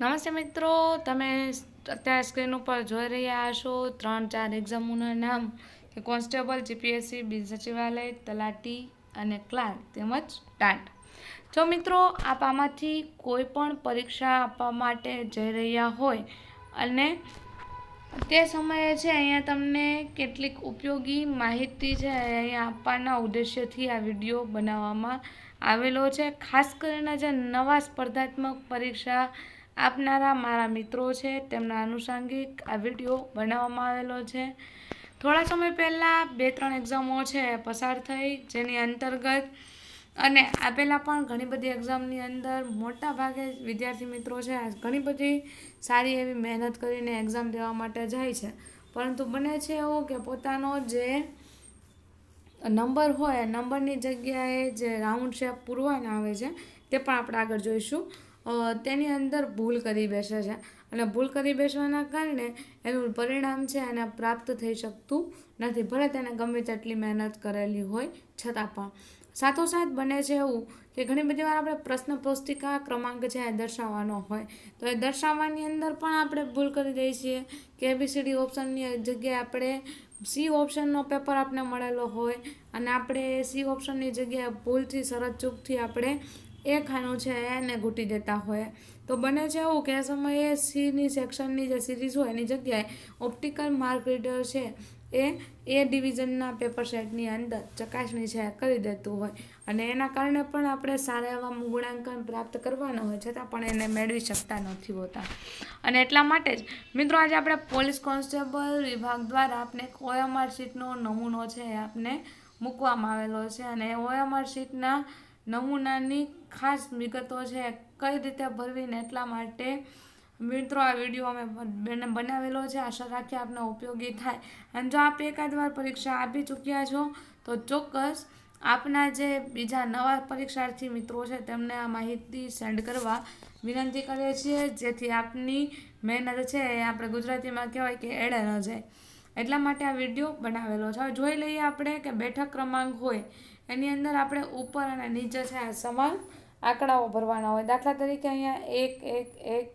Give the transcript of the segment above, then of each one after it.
નમસ્તે મિત્રો, તમે અત્યારે સ્ક્રીન ઉપર જોઈ રહ્યા હશો ત્રણ ચાર એક્ઝામોના નામ કે કોન્સ્ટેબલ, જીપીએસસી બિન સચિવાલય, તલાટી અને ક્લાર્ક તેમજ ટાટ. જો મિત્રો, આપ આમાંથી કોઈ પણ પરીક્ષા આપવા માટે જઈ રહ્યા હોય અને તે સમયે છે, અહીંયા તમને કેટલીક ઉપયોગી માહિતી છે, અહીંયા આપવાના ઉદ્દેશ્યથી આ વીડિયો બનાવવામાં આવેલો છે. ખાસ કરીને જે નવા સ્પર્ધાત્મક પરીક્ષા આપનારા મારા મિત્રો છે, તેમના આનુષાંગિક આ વીડિયો બનાવવામાં આવેલો છે. થોડા સમય પહેલાં બે ત્રણ એક્ઝામો છે, પસાર થઈ, જેની અંતર્ગત અને આપેલા પણ ઘણી બધી એક્ઝામની અંદર મોટા ભાગે વિદ્યાર્થી મિત્રો છે ઘણી બધી સારી એવી મહેનત કરીને એક્ઝામ દેવા માટે જાય છે. પરંતુ બને છે એવું કે પોતાનો જે નંબર હોય, નંબરની જગ્યાએ જે રાઉન્ડ શેપ પૂરવાના આવે છે, તે પણ આપણે આગળ જોઈશું. તેની અંદર ભૂલ કરી બેસે છે. અને ભૂલ કરી બેસવાના કારણે એનું પરિણામ છે એને પ્રાપ્ત થઈ શકતું નથી. ભલે તેને ગમે તેટલી મહેનત કરેલી હોય, છતાં પણ. સાથોસાથ બને છે એવું કે ઘણી બધી વાર આપણે પ્રશ્ન પુસ્તિકા ક્રમાંક છે એ દર્શાવવાનો હોય. તો એ દર્શાવવાની અંદર પણ આપણે ભૂલ કરી દઈએ છીએ કે એબીસીડી ઓપ્શનની જગ્યાએ આપણે સી ઓપ્શનનો પેપર આપણે મળેલો હોય અને આપણે સી ઓપ્શનની જગ્યાએ ભૂલથી શરત ચૂકથી આપણે એ ખાનું છે એને ઘૂંટી દેતા હોય. તો બને છે એવું કે આ સમયે સીની સેક્શનની જે સિરીઝ હોય એની જગ્યાએ ઓપ્ટિકલ માર્ક રીડર છે એ એ ડિવિઝનના પેપર સેટની અંદર ચકાસણી છે, કરી દેતું હોય. અને એના કારણે પણ આપણે સારા એવા ગુણાંકન પ્રાપ્ત કરવાના હોય છતાં પણ એને મેળવી શકતા નથી હોતા. અને એટલા માટે જ મિત્રો આજે આપણે પોલીસ કોન્સ્ટેબલ વિભાગ દ્વારા આપણે ઓએમઆર શીટનો નમૂનો છે એ આપને મૂકવામાં આવેલો છે. અને ઓએમઆર શીટના નમૂનાની ખાસ વિગતો છે, કઈ રીતે ભરવીને એટલા માટે મિત્રો આ વીડિયો અમે બનાવેલો છે, આશા રાખીએ આપને ઉપયોગી થાય. અને જો આપ એકાદ વાર પરીક્ષા આપી ચૂક્યા છો, તો ચોક્કસ આપના જે બીજા નવા પરીક્ષાર્થી મિત્રો છે, તેમને આ માહિતી સેન્ડ કરવા વિનંતી કરીએ છીએ, જેથી આપની મહેનત છે એ આપણે ગુજરાતીમાં કહેવાય કે એડે ન જાય. એટલા માટે આ વીડિયો બનાવેલો છે. હવે જોઈ લઈએ આપણે કે બેઠક ક્રમાંક હોય. એની અંદર આપણે ઉપર અને નીચે છે સમાન આંકડાઓ ભરવાના હોય. દાખલા તરીકે અહીંયા એક એક એક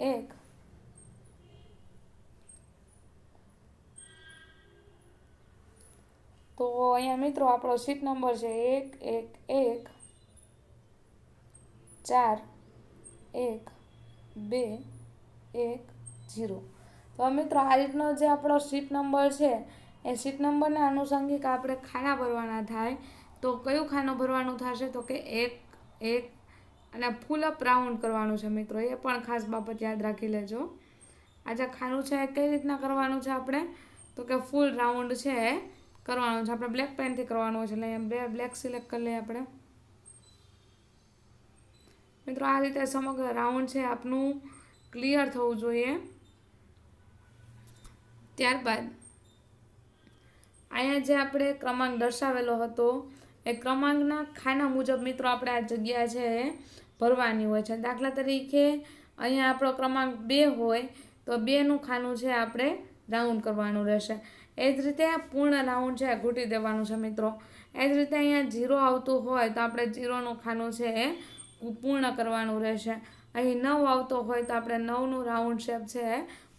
એક. તો અહીંયા મિત્રો આપણો સીટ નંબર છે એક એક એક, ચાર, એક, બે, એક જીરો તો મિત્રો આ રીતનો જે આપણો સીટ નંબર છે એ સીટ નંબરના આનુષંગિક આપણે ખાના ભરવાના થાય, તો કયું ખાનું ભરવાનું થશે? તો કે એક એક અને ફૂલ અપ રાઉન્ડ કરવાનું છે મિત્રો. એ પણ ખાસ બાબત યાદ રાખી લેજો. આ જે ખાનું છે, એ કઈ રીતના કરવાનું છે આપણે? તો કે ફૂલ રાઉન્ડ છે કરવાનું છે. આપણે બ્લેક પેનથી કરવાનું છે. એટલે બે બ્લેક સિલેક્ટ કરી લઈએ આપણે. મિત્રો, આ રીતે સમગ્ર રાઉન્ડ છે, આપનું ક્લિયર થવું જોઈએ. ત્યારબાદ અહીંયા જે આપણે ક્રમાંક દર્શાવેલો હતો, એ ક્રમાંકના ખાના મુજબ મિત્રો આપણે આ જગ્યા છે એ ભરવાની હોય છે. દાખલા તરીકે અહીંયા આપણો ક્રમાંક બે હોય, તો બેનું ખાનું છે આપણે રાઉન્ડ કરવાનું રહેશે. એ જ રીતે પૂર્ણ રાઉન્ડ છે ઘૂંટી દેવાનું છે મિત્રો. એ જ રીતે અહીંયા જીરો આવતું હોય, તો આપણે જીરોનું ખાનું છે એ પૂર્ણ કરવાનું રહેશે. અહીં નવ આવતો હોય, તો આપણે નવનું રાઉન્ડ શેપ છે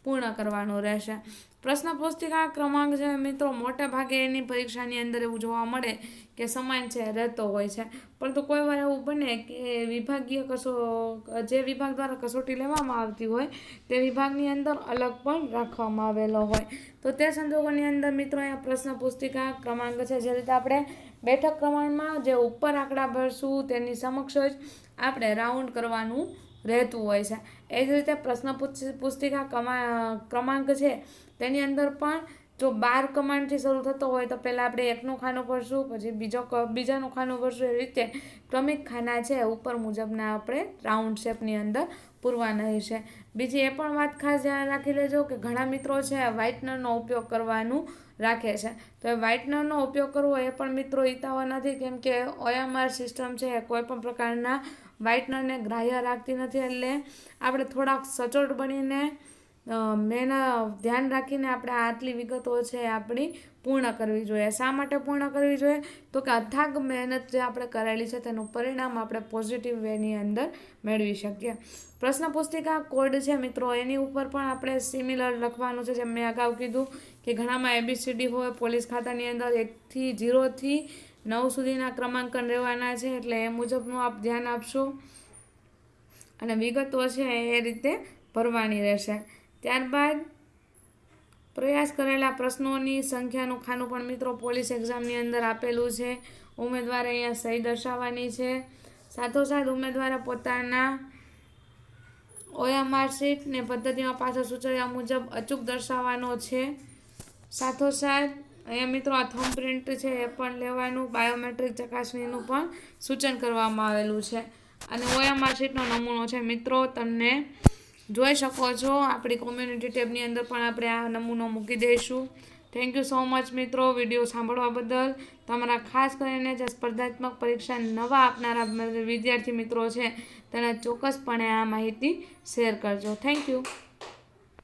પૂર્ણ કરવાનું રહેશે. પ્રશ્ન પુસ્તિકા ક્રમાંક છે, મિત્રો. મોટા ભાગે એની પરીક્ષાની અંદર એવું જોવા મળે કે સમાન છે, રહેતો હોય છે. પરંતુ કોઈ વાર એવું બને કે વિભાગીય કસો, જે વિભાગ દ્વારા કસોટી લેવામાં આવતી હોય, તે વિભાગની અંદર અલગ પણ રાખવામાં આવેલો હોય. તો તે સંજોગોની અંદર, મિત્રો, અહીંયા પ્રશ્ન પુસ્તિકા ક્રમાંક છે. જે રીતે આપણે બેઠક ક્રમાંકમાં જે ઉપર આંકડા ભરશું, તેની સમક્ષ જ આપણે રાઉન્ડ કરવાનું રહેતું હોય છે. એ જ રીતે પ્રશ્ન પુસ્તિકા ક્રમાંક છે. તેની અંદર પણ જો બાર કમાન્ડથી શરૂ થતો હોય તો પહેલાં આપણે એકનું ખાનું ભરશું, પછી બીજો બીજાનું ખાનું ભરશું. એ રીતે ક્રમિક ખાના છે, ઉપર મુજબના આપણે રાઉન્ડ શેપની અંદર પૂરવાના હશે. બીજી એ પણ વાત ખાસ ધ્યાન રાખી લેજો કે ઘણા મિત્રો છે વ્હાઇટનરનો ઉપયોગ કરવાનું રાખે છે. તો એ વ્હાઇટનરનો ઉપયોગ કરવો એ પણ મિત્રો હિતાવો નથી, કેમ કે ઓએમઆર સિસ્ટમ છે કોઈ પણ પ્રકારના વ્હાઇટનરને ગ્રાહ્ય રાખતી નથી. એટલે આપણે થોડાક સચોટ બનીને મેં ધ્યાન રાખીને આપણે આટલી વિગતો છે આપણી પૂર્ણ કરવી જોઈએ. શા માટે પૂર્ણ કરવી જોઈએ? તો કે અથાગ મહેનત જે આપણે કરેલી છે તેનું પરિણામ આપણે પોઝિટિવ વેની અંદર મેળવી શકીએ. પ્રશ્ન પુસ્તિકા કોડ છે મિત્રો. એની ઉપર પણ આપણે સિમિલર લખવાનું છે. જેમ મેં અગાઉ કીધું કે ઘણામાં એબીસીડી હોય, પોલીસ ખાતાની અંદર એકથી જીરોથી નવ સુધીના ક્રમાંકન રહેવાના છે. એટલે એ મુજબનું આપ ધ્યાન આપશો. અને વિગતો છે એ રીતે ભરવાની રહેશે. ત્યારબાદ પ્રયાસ કરેલા પ્રશ્નોની સંખ્યાનું ખાનું પણ મિત્રો પોલીસ એક્ઝામની અંદર આપેલું છે. ઉમેદવારે અહીંયા સહી દર્શાવવાની છે. સાથોસાથ ઉમેદવારે પોતાના ઓયા ને પદ્ધતિમાં પાછળ સૂચવ્યા મુજબ અચૂક દર્શાવવાનો છે. સાથોસાથ અહીંયા મિત્રો આ થમ પ્રિન્ટ છે એ પણ લેવાનું. બાયોમેટ્રિક ચકાસણીનું પણ સૂચન કરવામાં આવેલું છે. અને ઓયા માર્કશીટનો નમૂનો છે. મિત્રો, તમને જોઈ શકો છો. આપણી કોમ્યુનિટી ટેબની અંદર પણ આપણે આ નમૂનો મૂકી દઈશું. થેન્ક યુ સો મચ મિત્રો વીડિયો સાંભળવા બદલ. તમારા ખાસ કરીને જે સ્પર્ધાત્મક પરીક્ષા નવા આપનારા વિદ્યાર્થી મિત્રો છે, તેના ચોક્કસપણે આ માહિતી શેર કરજો. Thank you